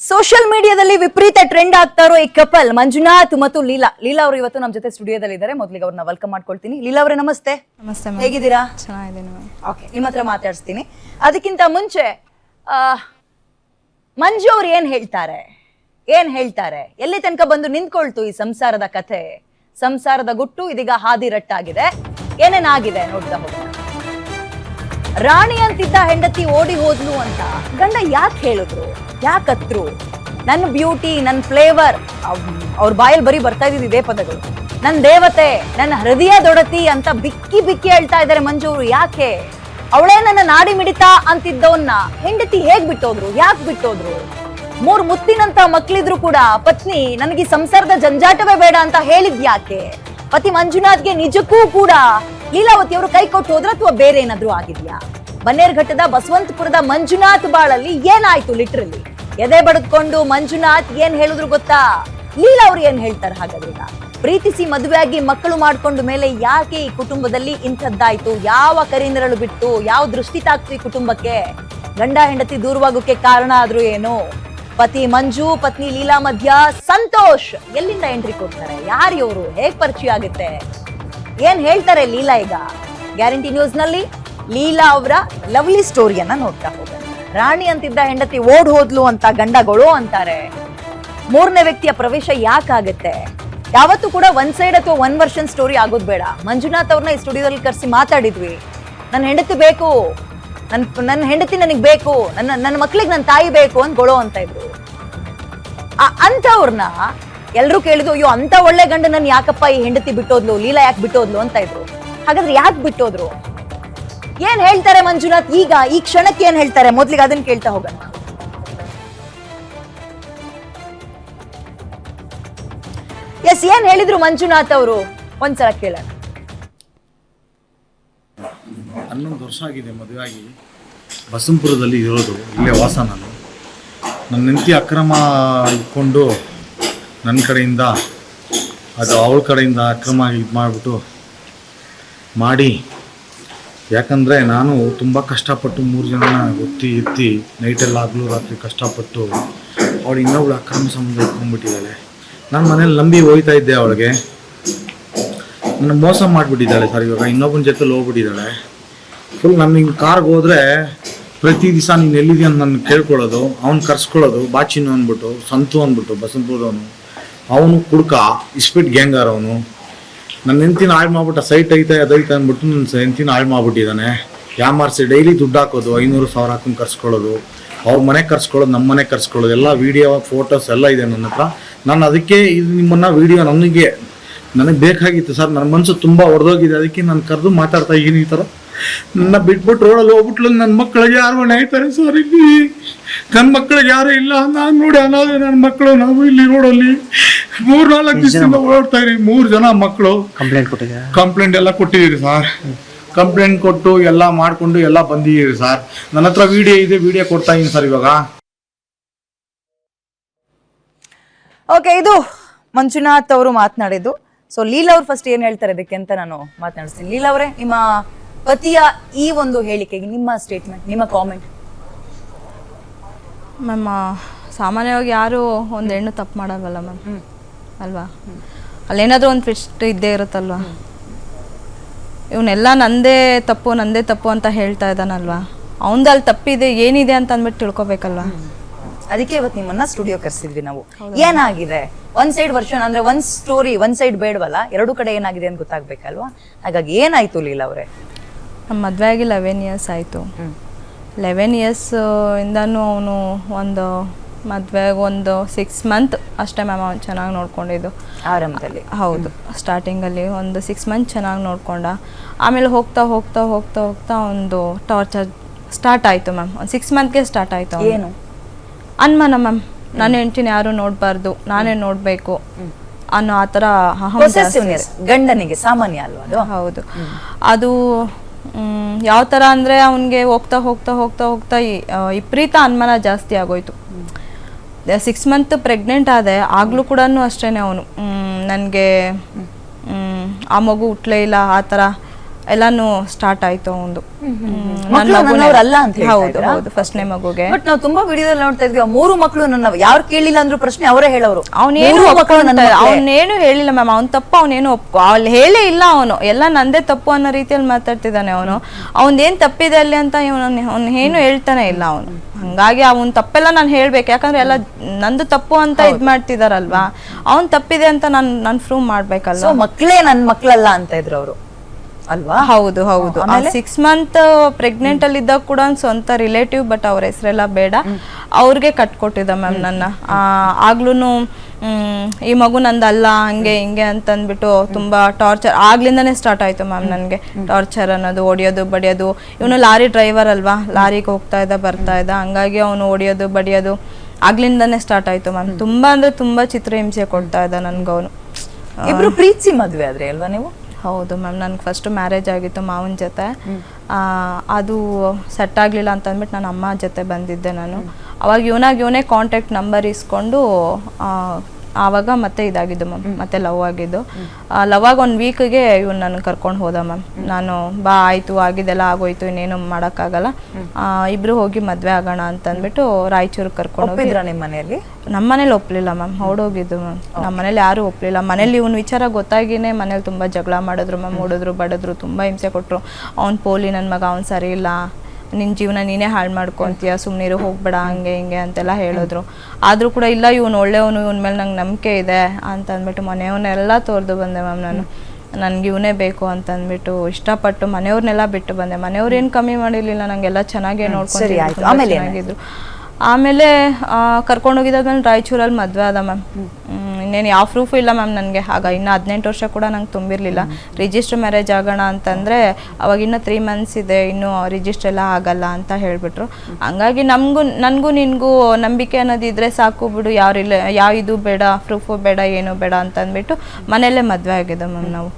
Social ಮೀಡಿಯಾದಲ್ಲಿ ವಿಪರೀತ trend ಆಗ್ತಾ ಇರೋ ಈ ಕಪಲ್ ಮಂಜುನಾಥ್ ಮತ್ತು ಲೀಲಾ. ಲೀಲಾ ಅವರು ಇವತ್ತು ನಮ್ಮ ಜೊತೆ ಸ್ಟುಡಿಯೋದಲ್ಲಿ ಇದ್ದಾರೆ. ಮೊದಲಿಗೆ ಅವ್ರನ್ನ ವೆಲ್ಕಮ್ ಮಾಡ್ಕೊಳ್ತೀನಿ. ಲೀಲಾ ಅವರೇ ನಮಸ್ತೆ. ನಮಸ್ತೆ ಹೇಗಿದ್ದೀರಾ? ಚೆನ್ನಾಗಿದ್ದೀನಿ ಓಕೆ ನಿಮ್ಮ ಹತ್ರ ಮಾತಾಡಿಸ್ತೀನಿ. ಅದಕ್ಕಿಂತ ಮುಂಚೆ ಆ, ಮಂಜು ಅವ್ರು ಏನ್ ಹೇಳ್ತಾರೆ? ಏನ್ ಹೇಳ್ತಾರೆ? ಎಲ್ಲಿ ತನಕ ಬಂದು ನಿಂತ್ಕೊಳ್ತು ಈ ಸಂಸಾರದ ಕಥೆ? ಸಂಸಾರದ ಗುಟ್ಟು ಇದೀಗ ಹಾದಿ ರಟ್ಟಾಗಿದೆ. ಏನೇನಾಗಿದೆ ನೋಡ್ತಾ ಹೋಗೋಣ. ರಾಣಿ ಅಂತಿದ್ದ ಹೆಂಡತಿ ಓಡಿ ಹೋದ್ಲು ಅಂತ ಗಂಡ ಯಾಕೆ ಹೇಳಿದ್ರು? ಯಾಕತ್ರು ನನ್ನ ಬ್ಯೂಟಿ ನನ್ನ ಫ್ಲೇವರ್ ಅವ್ರ ಬಾಯಲ್ಲಿ ಬರೀ ಬರ್ತಾ ಇದ್ದಿದ್ದು ಇದೇ ಪದಗಳು. ನನ್ನ ದೇವತೆ ನನ್ನ ಹೃದಯ ದೊಡತಿ ಅಂತ ಬಿಕ್ಕಿ ಬಿಕ್ಕಿ ಹೇಳ್ತಾ ಇದ್ದಾರೆ ಮಂಜು ಯಾಕೆ? ಅವಳೇ ನನ್ನ ನಾಡಿ ಮಿಡಿತ ಅಂತಿದ್ದವನ್ನ ಹೆಂಡತಿ ಹೇಗ್ ಬಿಟ್ಟೋದ್ರು? ಯಾಕೆ ಬಿಟ್ಟೋದ್ರು? ಮೂರ್ ಮುತ್ತಿನಂತ ಮಕ್ಳಿದ್ರು ಕೂಡ ಪತ್ನಿ, ನನಗೆ ಸಂಸಾರದ ಜಂಜಾಟವೇ ಬೇಡ ಅಂತ ಹೇಳಿದ್ ಯಾಕೆ? ಪತಿ ಮಂಜುನಾಥ್ಗೆ ನಿಜಕ್ಕೂ ಕೂಡ ಲೀಲಾವತಿ ಅವರು ಕೈ ಕೊಟ್ಟು ಹೋದ್ರ ಅಥವಾ ಬೇರೆ ಏನಾದ್ರೂ ಆಗಿದ್ಯಾ? ಬನ್ನೇರ್ಘಟ್ಟದ ಬಸವಂತಪುರದ ಮಂಜುನಾಥ್ ಬಾಳಲ್ಲಿ ಏನಾಯ್ತು ಲಿಟ್ರಲ್ಲಿ ಎದೆ ಬಡದ್ಕೊಂಡು ಮಂಜುನಾಥ್ ಏನ್ ಹೇಳಿದ್ರು ಗೊತ್ತಾ? ಲೀಲಾ ಅವ್ರು ಏನ್ ಹೇಳ್ತಾರೆ ಹಾಗಾದ್ರೆ ಪ್ರೀತಿಸಿ ಮದುವೆಯಾಗಿ ಮಕ್ಕಳು ಮಾಡ್ಕೊಂಡು ಮೇಲೆ ಯಾಕೆ ಈ ಕುಟುಂಬದಲ್ಲಿ ಇಂಥದ್ದಾಯ್ತು? ಯಾವ ಕರಿನೆರಳು ಬಿಟ್ಟು ಯಾವ ದೃಷ್ಟಿ ತಾಕ್ತು ಈ ಕುಟುಂಬಕ್ಕೆ? ಗಂಡ, ಹೆಂಡತಿ ದೂರವಾಗೋಕೆ ಕಾರಣ ಆದ್ರೂ ಏನು? ಪತಿ ಮಂಜು, ಪತ್ನಿ ಲೀಲಾ ಮಧ್ಯ, ಸಂತೋಷ್ ಎಲ್ಲಿಂದ ಎಂಟ್ರಿ ಕೊಡ್ತಾರೆ? ಯಾರು ಇವರು? ಹೇಗ್ ಪರಿಚಯ ಆಗುತ್ತೆ? ಏನ್ ಹೇಳ್ತಾರೆ ಲೀಲಾ ಈಗ? ಗ್ಯಾರಂಟಿ ನ್ಯೂಸ್ನಲ್ಲಿ ಲೀಲಾ ಅವರ ಲವ್ಲಿ ಸ್ಟೋರಿಯನ್ನ ನೋಡ್ತಾ ಹೋಗೋಣ ರಾಣಿ ಅಂತಿದ್ದ ಹೆಂಡತಿ ಓಡ್ ಹೋದ್ಲು ಅಂತ ಗಂಡಗಳು ಅಂತಾರೆ. ಮೂರನೇ ವ್ಯಕ್ತಿಯ ಪ್ರವೇಶ ಯಾಕಾಗತ್ತೆ? ಯಾವತ್ತೂ ಕೂಡ ಒನ್ ಸೈಡ್ ಅಥವಾ ಒನ್ ವರ್ಷನ್ ಸ್ಟೋರಿ ಆಗೋದ್ ಬೇಡ. ಮಂಜುನಾಥ್ ಅವ್ರನ್ನ ಈ ಸ್ಟುಡಿಯೋದಲ್ಲಿ ಕರೆಸಿ ಮಾತಾಡಿದ್ವಿ. ನನ್ನ ಹೆಂಡತಿ ಬೇಕು. ನನ್ ನನ್ನ ಹೆಂಡತಿ ನನಗೆ ಬೇಕು. ನನ್ನ ನನ್ನ ಮಕ್ಳಿಗೆ ನನ್ನ ತಾಯಿ ಬೇಕು ಅಂತ ಗೊಳೋ ಅಂತ ಇದ್ರು. ಅಂಥವ್ರನ್ನ ಎಲ್ರು ಕೇಳಿದ್ರು, ಅಯ್ಯೋ ಅಂತ ಒಳ್ಳೆ ಗಂಡ ನನ್ ಯಾಕಪ್ಪ ಈ ಹೆಂಡತಿ ಬಿಟ್ಟೋದ್ಲು? ಲೀಲಾ ಯಾಕೆ ಬಿಟ್ಟೋದ್ಲು? ಅಂತ ಇದ್ರು. ಹಾಗಾದ್ರೆ ಯಾಕೆ ಬಿಟ್ಟೋದ್ರು? ಏನ್ ಹೇಳ್ತಾರೆ ಮಂಜುನಾಥ್? ಈಗ, ಈ ಕ್ಷಣಕ್ಕೆ ಏನ್ ಹೇಳ್ತಾರೆ? ಮೊದ್ಲಿಗೆ ಅದನ್ನ ಕೇಳ್ತಾ ಹೋಗೋಣ. ಎಸ್, ಏನ್ ಹೇಳಿದ್ರು ಮಂಜುನಾಥ್ ಅವರು? ಒಂದ್ಸಲ ಕೇಳೋಣ. ಹನ್ನೊಂದು ವರ್ಷ ಆಗಿದೆ ಮದುವೆ ಆಗಿ ಬಸಂಪುರದಲ್ಲಿ ಇರೋದು, ಇಲ್ಲೇ ವಾಸ ನಾನು ನನ್ನ ಹೆಂಡತಿ ಅಕ್ರಮ ಇಟ್ಕೊಂಡು ನನ್ನ ಕಡೆಯಿಂದ, ಅದು ಅವಳ ಕಡೆಯಿಂದ ಅಕ್ರಮ ಇದು ಮಾಡಿಬಿಟ್ಟು ಮಾಡಿ. ಯಾಕಂದರೆ ನಾನು ತುಂಬ ಕಷ್ಟಪಟ್ಟು ಮೂರು ಜನನ ಒತ್ತಿ ಎತ್ತಿ ನೈಟೆಲ್ಲ ಆಗಲು ರಾತ್ರಿ ಕಷ್ಟಪಟ್ಟು ಅವಳು ಇನ್ನೊಬ್ಳು ಅಕ್ರಮ ಸಂಬಂಧ ಇಟ್ಕೊಂಡ್ಬಿಟ್ಟಿದ್ದಾಳೆ. ನಾನು ಮನೇಲಿ ನಂಬಿ ಹೋಯ್ತಾ ಇದ್ದೆ ಅವಳಿಗೆ. ನನ್ನ ಮೋಸ ಮಾಡಿಬಿಟ್ಟಿದ್ದಾಳೆ ಸರ್ ಇವಾಗ, ಇನ್ನೊಬ್ಬನ ಜೊತೆಲಿ ಹೋಗ್ಬಿಟ್ಟಿದ್ದಾಳೆ. ಫುಲ್ ನಾನು ಹಿಂಗೆ ಕಾರ್ಗೆ ಹೋದ್ರೆ ಪ್ರತಿ ದಿವಸ ನೀನು ಎಲ್ಲಿದೆಯಾ ಅಂತ ನನ್ನ ಕೇಳ್ಕೊಳ್ಳೋದು, ಅವ್ನು ಕರ್ಸ್ಕೊಳ್ಳೋದು, ಬಾಚಿನು ಅಂದ್ಬಿಟ್ಟು ಸಂತು ಅಂದ್ಬಿಟ್ಟು ಬಸಂತಪುರದವನು ಅವನು ಕುಡ್ಕ ಇಸ್ಪಿಟ್ ಗ್ಯಾಂಗರ್ ಅವನು ನನ್ನ ಹೆಂಡ್ತಿನ ಹಾಳು ಮಾಡ್ಬಿಟ್ಟ ಸೈಟ್ ಐತೆ ಅದೈತೆ ಅಂದ್ಬಿಟ್ಟು ನನ್ನ ಹೆಂಡ್ತಿನ ಹಾಳು ಮಾಡ್ಬಿಟ್ಟಿದ್ದಾನೆ ಯಾಮಾರ್ಸಿ ಡೈಲಿ ದುಡ್ಡು ಹಾಕೋದು, ಐನೂರು ಸಾವಿರ ಹಾಕೊಂಡು ಕರ್ಸ್ಕೊಳ್ಳೋದು, ಅವ್ರ ಮನೆ ಕರ್ಸ್ಕೊಳ್ಳೋದು ನಮ್ಮ ಮನೆ ಕರ್ಸ್ಕೊಳ್ಳೋದು, ಎಲ್ಲ ವಿಡಿಯೋ ಫೋಟೋಸ್ ಎಲ್ಲ ಇದೆ ನನ್ನ ಹತ್ರ. ನಾನು ಅದಕ್ಕೆ ಇದು ನಿಮ್ಮನ್ನ ವಿಡಿಯೋ ನನಗೆ ನನಗೆ ಬೇಕಾಗಿತ್ತು ಸರ್. ನನ್ನ ಮನಸ್ಸು ತುಂಬ ಹೊಡೆದೋಗಿದೆ ಅದಕ್ಕೆ ನಾನು ಕರೆದು ಮಾತಾಡ್ತಾ ಇದ್ದೀನಿ ಈ ಥರ. ನನ್ನ ಬಿಟ್ಬಿಟ್ಟು ರೋಡಲ್ಲಿ ಹೋಗ್ಬಿಟ್ಲು ನನ್ನ ಮಕ್ಕಳಿಗೆ ಯಾರು ಮನೆ ಆಯ್ತಾರೆ ಸರ್ ಇಲ್ಲಿ? ನನ್ನ ಮಕ್ಕಳಿಗೆ ಯಾರೂ ಇಲ್ಲ? ನಾನು ನೋಡಿ ಅನ್ನೋದೇ ನನ್ನ ಮಕ್ಕಳು ನಾವು ಇಲ್ಲಿ ರೋಡಲ್ಲಿ ಮೂರ್ ನಾಲ್ಕು ದಿವಸದಿಂದ ಓಡಾಡ್ತಾ ಇರಿ. ಮೂರ್ ಜನ ಮಕ್ಕಳು. ಕಂಪ್ಲೇಂಟ್ ಕೊಟ್ಟಿದ್ದೀರಾ? ಕಂಪ್ಲೇಂಟ್ ಎಲ್ಲ ಕೊಟ್ಟಿದ್ದೀರಿ ಸರ್. ಕಂಪ್ಲೇಂಟ್ ಕೊಟ್ಟು ಎಲ್ಲ ಮಾಡ್ಕೊಂಡು ಎಲ್ಲ ಬಂದಿದ್ದೀರಿ ಸರ್. ನನ್ನ ಹತ್ರ ವಿಡಿಯೋ ಇದೆ ವಿಡಿಯೋ ಕೊಡ್ತಾ ಇದೀನಿ ಸರ್ ಇವಾಗ. ಓಕೆ ಇದು ಮಂಜುನಾಥ್ ಅವರು ಮಾತನಾಡಿದ್ದು. ಸೊ ಲೀಲಾ ಅವ್ರು ಫಸ್ಟ್ ಏನ್ ಹೇಳ್ತಾರೆ ಅದಕ್ಕೆ ಅಂತ ನಾನು ಮಾತನಾಡಿಸ್ತೀನಿ. ಲೀಲಾ ಅವರೇ ನಿಮ್ಮ ಪತಿಯ ಈ ಒಂದು ಹೇಳಿಕೆಗೆ ನಿಮ್ಮ ಸ್ಟೇಟ್ಮೆಂಟ್ ನಿಮ್ಮ ಕಾಮೆಂಟ್ ಮ್ಯಾಮ್ ಸಾಮಾನ್ಯವಾಗಿ ಯಾರು ಒಂದು ಹೆಣ್ಣು ತಪ್ಪು ಮಾಡಲ್ವಲ್ಲ ಮ್ಯಾಮ್ ಅಲ್ವಾ? ಅಲ್ಲೇನಾದರೂ ಒಂದು ಫಿಸ್ಟ್ ಇದ್ದೇ ಇರುತ್ತಲ್ವಾ? ಇವನ್ನೆಲ್ಲ ನಂದೇ ತಪ್ಪು ನಂದೇ ತಪ್ಪು ಅಂತ ಹೇಳ್ತಾ ಇದ್ದಾನಲ್ವಾ? ಅವನದಲ್ಲಿ ತಪ್ಪಿದೆ ಏನಿದೆ ಅಂತ ಅಂದ್ಬಿಟ್ಟು ತಿಳ್ಕೊಬೇಕಲ್ವಾ? ಅದಕ್ಕೆ ಇವತ್ತು ನಿಮ್ಮನ್ನ ಸ್ಟುಡಿಯೋ ಕರೆಸಿದ್ವಿ ನಾವು. ಏನಾಗಿದೆ? ಒನ್ ಸೈಡ್ ವರ್ಷನ್ ಅಂದ್ರೆ ಒಂದ್ ಸ್ಟೋರಿ ಒಂದ್ ಸೈಡ್ ಬೇಡವಲ್ಲ? ಎರಡು ಕಡೆ ಏನಾಗಿದೆ ಅಂತ ಗೊತ್ತಾಗ್ಬೇಕಲ್ವಾ? ಹಾಗಾಗಿ ಏನಾಯ್ತು ಲೀಲಾ ಅವರೇ? ನಮ್ಮ ಮದುವೆ ಆಗಿ ಲೆವೆನ್ ಇಯರ್ಸ್ ಆಯಿತು. ಲೆವೆನ್ ಇಯರ್ಸ್ ಇಂದಾನು ಅವನು ಒಂದು ಮದುವೆಗೆ ಒಂದು ಸಿಕ್ಸ್ ಮಂತ್ ಅಷ್ಟೇ ಮ್ಯಾಮ್ ಅವ್ನು ಚೆನ್ನಾಗಿ ನೋಡ್ಕೊಂಡಿದ್ದು. ಆರಂಭದಲ್ಲಿ. ಹೌದು ಸ್ಟಾರ್ಟಿಂಗಲ್ಲಿ ಒಂದು ಸಿಕ್ಸ್ ಮಂತ್ ಚೆನ್ನಾಗಿ ನೋಡ್ಕೊಂಡ. ಆಮೇಲೆ ಹೋಗ್ತಾ ಹೋಗ್ತಾ ಹೋಗ್ತಾ ಹೋಗ್ತಾ ಒಂದು ಟಾರ್ಚರ್ ಸ್ಟಾರ್ಟ್ ಆಯಿತು ಮ್ಯಾಮ್ ಒಂದು ಸಿಕ್ಸ್ ಮಂತ್ಗೆ ಸ್ಟಾರ್ಟ್ ಆಯಿತು ಏನು? ಅನ್ಮಾನ ಮ್ಯಾಮ್ ನನ್ನ ಹೆಂಡ್ತಿನ ಯಾರು ನೋಡಬಾರ್ದು ನಾನೇ ನೋಡಬೇಕು ಅನ್ನೋ ಆ ಥರ ಗಂಡನಿಗೆ ಸಾಮಾನ್ಯ ಅಲ್ವಾ ಹೌದು. ಅದು ಯಾವ ಥರ ಅಂದರೆ ಅವನಿಗೆ ಹೋಗ್ತಾ ಹೋಗ್ತಾ ಹೋಗ್ತಾ ಹೋಗ್ತಾ ವಿಪರೀತ ಅನುಮಾನ ಜಾಸ್ತಿ ಆಗೋಯ್ತು. ಸಿಕ್ಸ್ ಮಂತ್ ಪ್ರೆಗ್ನೆಂಟ್ ಆದೆ ಆಗಲೂ ಕೂಡ ಅಷ್ಟೇ ಅವನು. ನನಗೆ ಆ ಮಗು ಹುಟ್ಲೇ ಇಲ್ಲ, ಆ ಥರ ಎಲ್ಲಾನು ಸ್ಟಾರ್ಟ್ ಆಯ್ತು ಒಂದು ಮಕ್ಳು ಅಲ್ಲ ಅಂತ ಹೇಳ್ತಾ ಹೌದು ಫಸ್ಟ್ ಹೌದು ಫಸ್ಟ್ನೇ ಮಗುಗೆ. ಬಟ್ ನಾವು ತುಂಬಾ ವಿಡಿಯೋದಲ್ಲಿ ನೋಡ್ತಾ ಇದ್ವಿ ಆ ಮೂರು ಮಕ್ಕಳು ನನ್ನ ಯಾರು ಕೇಳಿಲ್ಲ ಅಂದ್ರು ಪ್ರಶ್ನೆ ಅವರೇ ಹೇಳೋರು. ಅವನೇನು ನನ್ನ. ಅವನೇನು ಹೇಳಿಲ್ಲ ಮ್ಯಾಮ್ ಅವ್ನ ತಪ್ಪು ಅವನೇನು ಒಪ್ಪು ಅಲ್ಲಿ ಹೇಳೇ ಇಲ್ಲ ಅವನು. ಎಲ್ಲ ನಂದೇ ತಪ್ಪು ಅನ್ನೋ ರೀತಿಯಲ್ಲಿ ಮಾತಾಡ್ತಿದ್ದಾನೆ ಅವನು. ಅವನೇನ್ ತಪ್ಪಿದೆ ಅಲ್ಲಿ ಅಂತ ಇವನು ಅವ್ನು ಏನು ಹೇಳ್ತಾನೆ ಇಲ್ಲ ಅವನು. ಹಂಗಾಗಿ ಅವನ್ ತಪ್ಪೆಲ್ಲ ನಾನು ಹೇಳ್ಬೇಕು. ಯಾಕಂದ್ರೆ ಎಲ್ಲ ನಂದು ತಪ್ಪು ಅಂತ ಇದ್ ಮಾಡ್ತಿದಾರಲ್ವಾ? ಅವ್ನ್ ತಪ್ಪಿದೆ ಅಂತ ನಾನು ನಾನು ಪ್ರೂವ್ ಮಾಡ್ಬೇಕಲ್ಲ ಮಕ್ಕಳೇ ಮಕ್ಳೇ ನನ್ ಮಕ್ಳಲ್ಲ ಅಂತ ಇದ್ರು ಅವರು. ಅಲ್ವಾ? ಹೌದು ಹೌದು. ಸಿಕ್ಸ್ ಮಂತ್ ಪ್ರೆಗ್ನೆಂಟ್ ಅಲ್ಲಿ ಇದ್ದಾಗ ಕೂಡ ಸ್ವಂತ ರಿಲೇಟಿವ್ ಬಟ್ ಅವ್ರ ಹೆಸರೆಲ್ಲ ಬೇಡ. ಅವ್ರಿಗೆ ಕಟ್ಕೊಟ್ಟಿದ್ದ ಮ್ಯಾಮ್ ನನ್ನ. ಆಗ್ಲೂ ಈ ಮಗು ನಂದಲ್ಲ ಹಂಗೆ ಹಿಂಗೆ ಅಂತ ಅಂದ್ಬಿಟ್ಟು ತುಂಬಾ ಟಾರ್ಚರ್ ಆಗ್ಲಿಂದನೇ ಸ್ಟಾರ್ಟ್ ಆಯ್ತು ಮ್ಯಾಮ್ ನನಗೆ. ಟಾರ್ಚರ್ ಅನ್ನೋದು ಹೊಡಿಯೋದು ಬಡಿಯೋದು. ಇವನು ಲಾರಿ ಡ್ರೈವರ್ ಅಲ್ವಾ? ಲಾರಿಗೆ ಹೋಗ್ತಾ ಇದ್ದ ಬರ್ತಾ ಇದ್ದ. ಹಂಗಾಗಿ ಅವನು ಹೊಡಿಯೋದು ಬಡಿಯೋದು ಆಗ್ಲಿಂದನೇ ಸ್ಟಾರ್ಟ್ ಆಯ್ತು ಮ್ಯಾಮ್ ತುಂಬಾ ಅಂದ್ರೆ ತುಂಬಾ ಚಿತ್ರಹಿಂಸೆ ಕೊಡ್ತಾ ಇದ್ದ ನನ್ಗವನು. ಇಬ್ರು ಪ್ರೀತಿಸಿ ಮದ್ವೆ ಆದ್ರೆ ಅಲ್ವಾ ನೀವು? ಹೌದು ಮ್ಯಾಮ್ ನನಗೆ ಫಸ್ಟ್ ಮ್ಯಾರೇಜ್ ಆಗಿತ್ತು ಮಾವನ ಜೊತೆ. ಅದು ಸೆಟ್ ಆಗಲಿಲ್ಲ ಅಂತ ಅಂದ್ಬಿಟ್ಟು ನನ್ನ ಅಮ್ಮ ಜೊತೆ ಬಂದಿದ್ದೆ ನಾನು. ಅವಾಗ ಇವನಾಗ ಇವನೇ ಕಾಂಟ್ಯಾಕ್ಟ್ ನಂಬರ್ ಇಸ್ಕೊಂಡು ಆವಾಗ ಮತ್ತೆ ಇದಾಗಿದ್ದು ಮ್ಯಾಮ್ ಮತ್ತೆ ಲವ್ ಆಗಿದ್ದು. ಲವ್ ಆಗಿ ಒಂದು ವೀಕ್ಗೆ ಇವ್ನು ನನ್ನ ಕರ್ಕೊಂಡು ಹೋದ ಮ್ಯಾಮ್. ನಾನು ಬಾ ಆಯಿತು ಆಗಿದೆಲ್ಲ ಆಗೋಯ್ತು ಇನ್ನೇನು ಮಾಡೋಕ್ಕಾಗಲ್ಲ. ಆ, ಇಬ್ರು ಹೋಗಿ ಮದುವೆ ಆಗೋಣ ಅಂತ ಅಂದ್ಬಿಟ್ಟು ರಾಯಚೂರು ಕರ್ಕೊಂಡು ಹೋಗಿ. ನಿಮ್ಮ ನಿಮ್ ಮನೆಯಲ್ಲಿ? ನಮ್ಮ ಮನೇಲಿ ಒಪ್ಲಿಲ್ಲ ಮ್ಯಾಮ್ ಹೊಡೋಗಿದ್ದು ಮ್ಯಾಮ್. ನಮ್ಮ ಮನೇಲಿ ಯಾರು ಒಪ್ಲಿಲ್ಲ. ಮನೇಲಿ ಇವ್ನ ವಿಚಾರ ಗೊತ್ತಾಗಿನೇ ಮನೇಲಿ ತುಂಬಾ ಜಗಳ ಮಾಡಿದ್ರು ಮ್ಯಾಮ್ ಹೊಡಿದ್ರು ಬಡಿದ್ರು ತುಂಬಾ ಹಿಂಸೆ ಕೊಟ್ಟರು ಅವ್ನ್ ಪೋಲಿ ನನ್ನ ಮಗ ಅವ್ನು ಸರಿ ಇಲ್ಲ. ನಿನ್ ಜೀವನ ನೀನೇ ಹಾಳು ಮಾಡ್ಕೊಂತೀಯ ಸುಮ್ಮನಿರು ಹೋಗ್ಬೇಡ ಹಂಗೆ ಹಿಂಗೆ ಅಂತೆಲ್ಲ ಹೇಳಿದ್ರು. ಆದ್ರೂ ಕೂಡ ಇಲ್ಲ ಇವನು ಒಳ್ಳೆಯವನು ಇವನ ಮೇಲೆ ನಂಗೆ ನಂಬಿಕೆ ಇದೆ ಅಂತ ಅಂದ್ಬಿಟ್ಟು ಮನೆಯವನ್ನೆಲ್ಲ ತೋರಿದು ಬಂದೆ ಮ್ಯಾಮ್ ನಾನು. ನನಗೆ ಇವನೇ ಬೇಕು ಅಂತ ಅಂದ್ಬಿಟ್ಟು ಇಷ್ಟಪಟ್ಟು ಮನೆಯವ್ರನ್ನೆಲ್ಲ ಬಿಟ್ಟು ಬಂದೆ. ಮನೆಯವ್ರು ಏನು ಕಮ್ಮಿ ಮಾಡಿರಲಿಲ್ಲ ನಂಗೆಲ್ಲ ಚೆನ್ನಾಗೇ ನೋಡ್ಕೊಂಡು. ಆಮೇಲೆ ಆಮೇಲೆ ಕರ್ಕೊಂಡು ಹೋಗಿದ್ದಾದ್ಮೇಲೆ ರಾಯಚೂರಲ್ಲಿ ಮದುವೆ ಆದ ಮ್ಯಾಮ್. ಇನ್ನೇನು ಯಾವ ಪ್ರೂಫು ಇಲ್ಲ ಮ್ಯಾಮ್ ನನಗೆ. ಆಗ ಇನ್ನು ಹದಿನೆಂಟು ವರ್ಷ ಕೂಡ ನಂಗೆ ತುಂಬಿರಲಿಲ್ಲ. ರಿಜಿಸ್ಟರ್ ಮ್ಯಾರೇಜ್ ಆಗೋಣ ಅಂತಂದರೆ ಅವಾಗ ಇನ್ನೂ ತ್ರೀ ಮಂತ್ಸ್ ಇದೆ, ಇನ್ನೂ ರಿಜಿಸ್ಟರ್ ಎಲ್ಲ ಆಗಲ್ಲ ಅಂತ ಹೇಳಿಬಿಟ್ರು. ಹಂಗಾಗಿ ನಮಗೂ, ನನಗೂ ನಿನಗೂ ನಂಬಿಕೆ ಅನ್ನೋದಿದ್ರೆ ಸಾಕು ಬಿಡು. ಯಾವ ರಿಲೇ ಯಾವ ಇದು ಬೇಡ ಪ್ರೂಫು ಬೇಡ, ಏನು ಬೇಡ ಅಂತ ಅಂದ್ಬಿಟ್ಟು ಮನೆಯಲ್ಲೇ ಮದುವೆ ಆಗಿದೆ ಮ್ಯಾಮ್ ನಾವು.